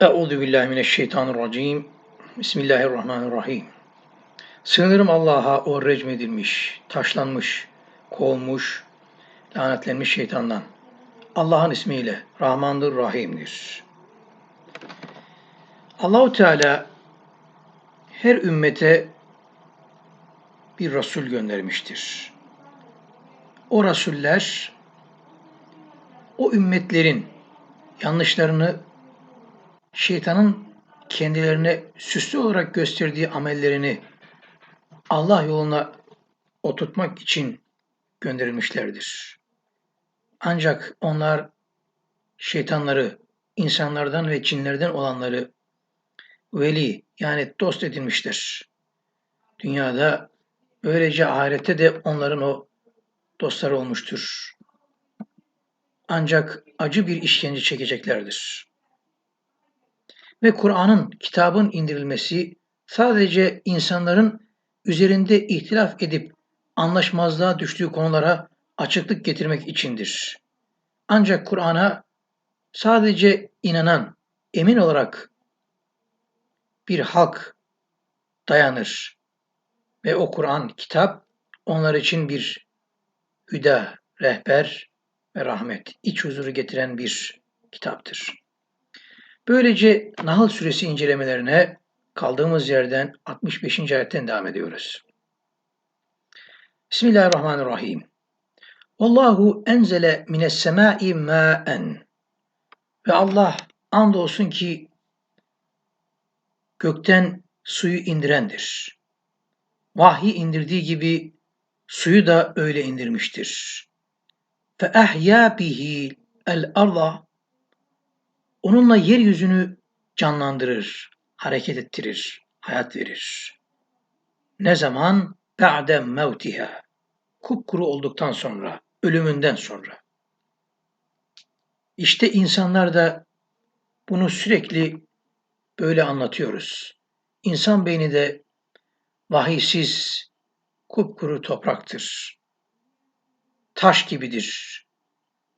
Euzu billahi mineşşeytanirracim. Bismillahirrahmanirrahim. Sığınırım Allah'a o recmedilmiş, taşlanmış, kovulmuş, lanetlenmiş şeytandan. Allah'ın ismiyle Rahmandır, Rahim'dir. Allahu Teala her ümmete bir Resul göndermiştir. O Resuller o ümmetlerin yanlışlarını şeytanın kendilerine süslü olarak gösterdiği amellerini Allah yoluna oturtmak için gönderilmişlerdir. Ancak onlar şeytanları, insanlardan ve cinlerden olanları veli yani dost edinmiştir. Dünyada böylece ahirette de onların o dostları olmuştur. Ancak acı bir işkence çekeceklerdir. Ve Kur'an'ın, kitabın indirilmesi sadece insanların üzerinde ihtilaf edip anlaşmazlığa düştüğü konulara açıklık getirmek içindir. Ancak Kur'an'a sadece inanan, emin olarak bir halk dayanır. Ve o Kur'an, kitap onlar için bir hüda, rehber ve rahmet, iç huzuru getiren bir kitaptır. Böylece Nahl suresi incelemelerine kaldığımız yerden 65. ayetten devam ediyoruz. Bismillahirrahmanirrahim. Allahu enzele mines semai ma'en. Ve Allah andolsun ki gökten suyu indirendir. Vahyi indirdiği gibi suyu da öyle indirmiştir. Fe ahya bihi el arda Onunla yeryüzünü canlandırır, hareket ettirir, hayat verir. Ne zaman? Ba'de mevtiha. Kupkuru olduktan sonra, ölümünden sonra. İşte insanlar da bunu sürekli böyle anlatıyoruz. İnsan beyni de vahiysiz, kupkuru topraktır. Taş gibidir.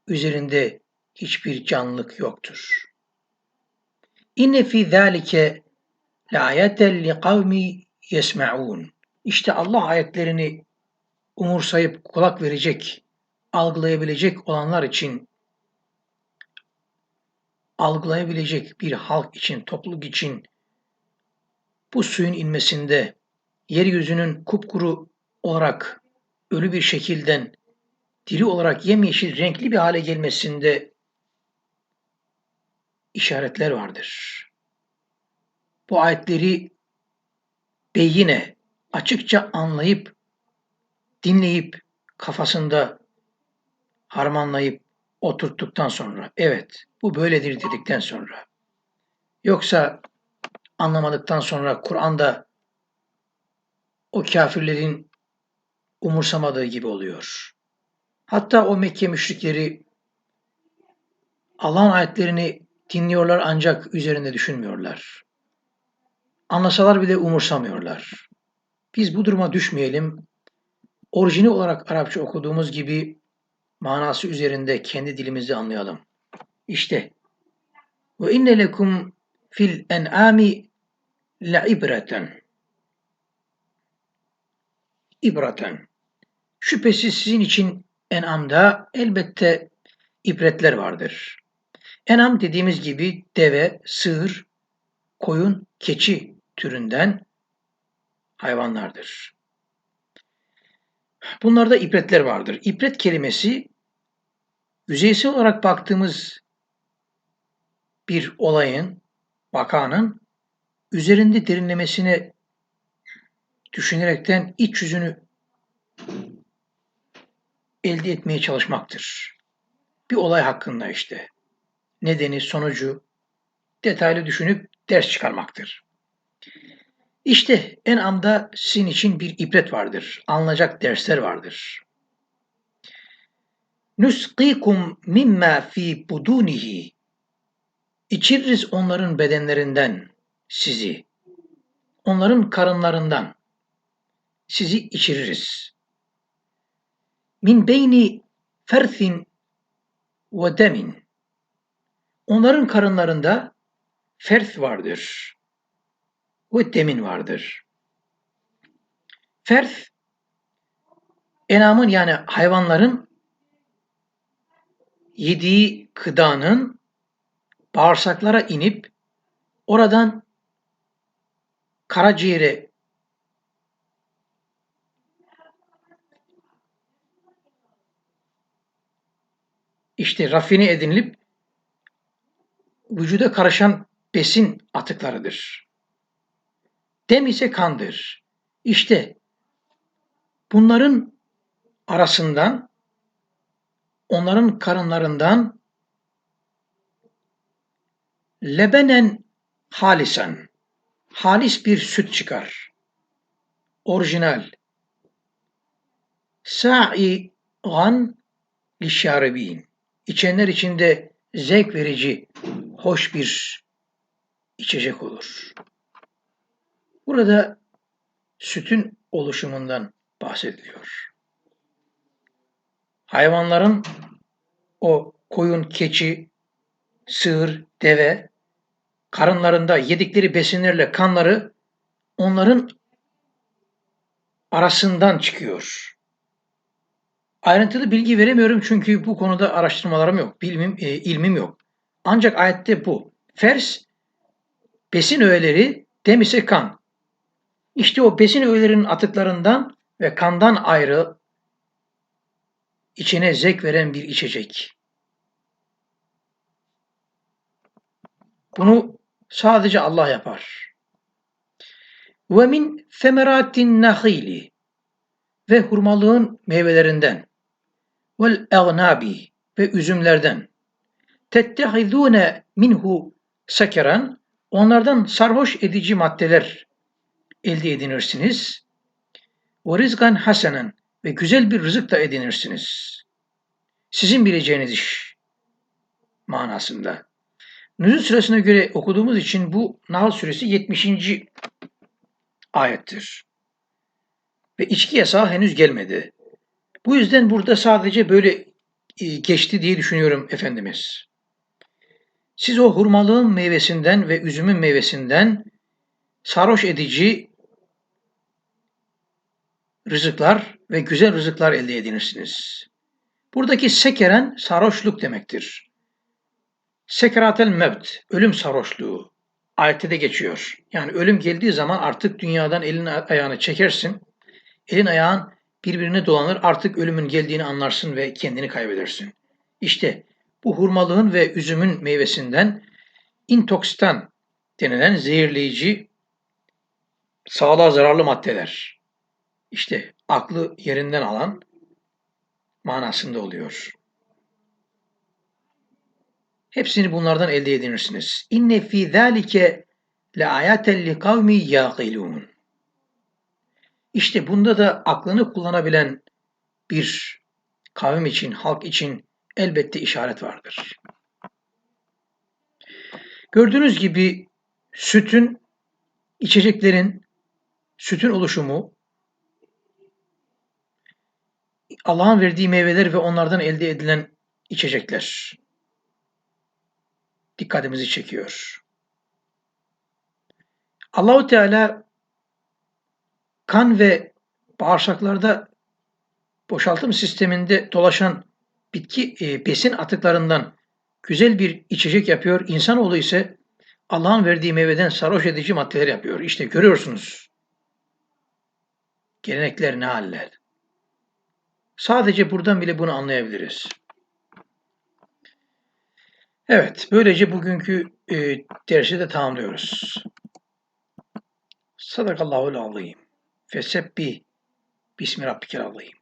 Üzerinde hiçbir canlılık yoktur. İnne fi zâlike li kavmi yesme'ûn. İşte Allah ayetlerini umursayıp kulak verecek, algılayabilecek olanlar için algılayabilecek bir halk için, topluluk için bu suyun inmesinde yeryüzünün kupkuru olarak ölü bir şekilden diri olarak yemyeşil renkli bir hale gelmesinde işaretler vardır. Bu ayetleri beyine açıkça anlayıp, dinleyip, kafasında harmanlayıp oturttuktan sonra, evet bu böyledir dedikten sonra, yoksa anlamadıktan sonra Kur'an'da o kafirlerin umursamadığı gibi oluyor. Hatta o Mekke müşrikleri Allah'ın ayetlerini Dinliyorlar ancak üzerinde düşünmüyorlar. Anlasalar bile umursamıyorlar. Biz bu duruma düşmeyelim. Orijini olarak Arapça okuduğumuz gibi manası üzerinde kendi dilimizde anlayalım. İşte ve inne lekum fil en'ami ibreten. İbraten. Şüphesiz sizin için en'amda elbette ibretler vardır. Enam dediğimiz gibi deve, sığır, koyun, keçi türünden hayvanlardır. Bunlarda ibretler vardır. İbret kelimesi yüzeysel olarak baktığımız bir olayın, vakanın üzerinde derinlemesine düşünerekten iç yüzünü elde etmeye çalışmaktır. Bir olay hakkında işte nedeni, sonucu detaylı düşünüp ders çıkarmaktır. İşte en anda sizin için bir ibret vardır. Alınacak dersler vardır. Nusqikum mimma fi budunihi İçiririz onların bedenlerinden sizi. Onların karınlarından sizi içiririz. Min beyni ferthin ve demin Onların karınlarında ferth vardır. Ve demin vardır. Ferth, enamın yani hayvanların yediği gıdanın bağırsaklara inip oradan karaciğere işte rafine edinilip vücuda karışan besin atıklarıdır. Dem ise kandır. İşte bunların arasından onların karınlarından lebenen halisan halis bir süt çıkar. Orijinal. Sa'igan lişaribin. İçenler içinde zevk verici, hoş bir içecek olur. Burada sütün oluşumundan bahsediliyor. Hayvanların o koyun, keçi, sığır, deve karınlarında yedikleri besinlerle kanları onların arasından çıkıyor. Ayrıntılı bilgi veremiyorum çünkü bu konuda araştırmalarım yok, bilmim, e, ilmim yok. Ancak ayette bu. Fers, besin öğeleri, dem kan. İşte o besin öğelerinin atıklarından ve kandan ayrı içine zevk veren bir içecek. Bunu sadece Allah yapar. Ve min femeratin nahili ve hurmalığın meyvelerinden vel egnabi ve üzümlerden tettehizune minhu sekeran onlardan sarhoş edici maddeler elde edinirsiniz. Ve rizgan hasenen ve güzel bir rızık da edinirsiniz. Sizin bileceğiniz iş manasında. Nüzul süresine göre okuduğumuz için bu Nahl suresi 70. ayettir. Ve içki yasağı henüz gelmedi. Bu yüzden burada sadece böyle e, geçti diye düşünüyorum Efendimiz. Siz o hurmalığın meyvesinden ve üzümün meyvesinden sarhoş edici rızıklar ve güzel rızıklar elde edinirsiniz. Buradaki sekeren sarhoşluk demektir. Sekeratel mevt, ölüm sarhoşluğu ayette de geçiyor. Yani ölüm geldiği zaman artık dünyadan elini ayağını çekersin. Elin ayağın birbirine dolanır artık ölümün geldiğini anlarsın ve kendini kaybedersin. İşte bu hurmalığın ve üzümün meyvesinden intoksitan denilen zehirleyici sağlığa zararlı maddeler. İşte aklı yerinden alan manasında oluyor. Hepsini bunlardan elde edinirsiniz. İnne fi zalike le ayaten li kavmi yaqilun. İşte bunda da aklını kullanabilen bir kavim için, halk için elbette işaret vardır. Gördüğünüz gibi sütün, içeceklerin, sütün oluşumu, Allah'ın verdiği meyveler ve onlardan elde edilen içecekler dikkatimizi çekiyor. Allahu Teala kan ve bağırsaklarda boşaltım sisteminde dolaşan bitki e, besin atıklarından güzel bir içecek yapıyor. İnsanoğlu ise Allah'ın verdiği meyveden sarhoş edici maddeler yapıyor. İşte görüyorsunuz. Gelenekler ne haller. Sadece buradan bile bunu anlayabiliriz. Evet, böylece bugünkü e, dersi de tamamlıyoruz. Sadakallahul azim. Fesebbi bismi rabbikel azim.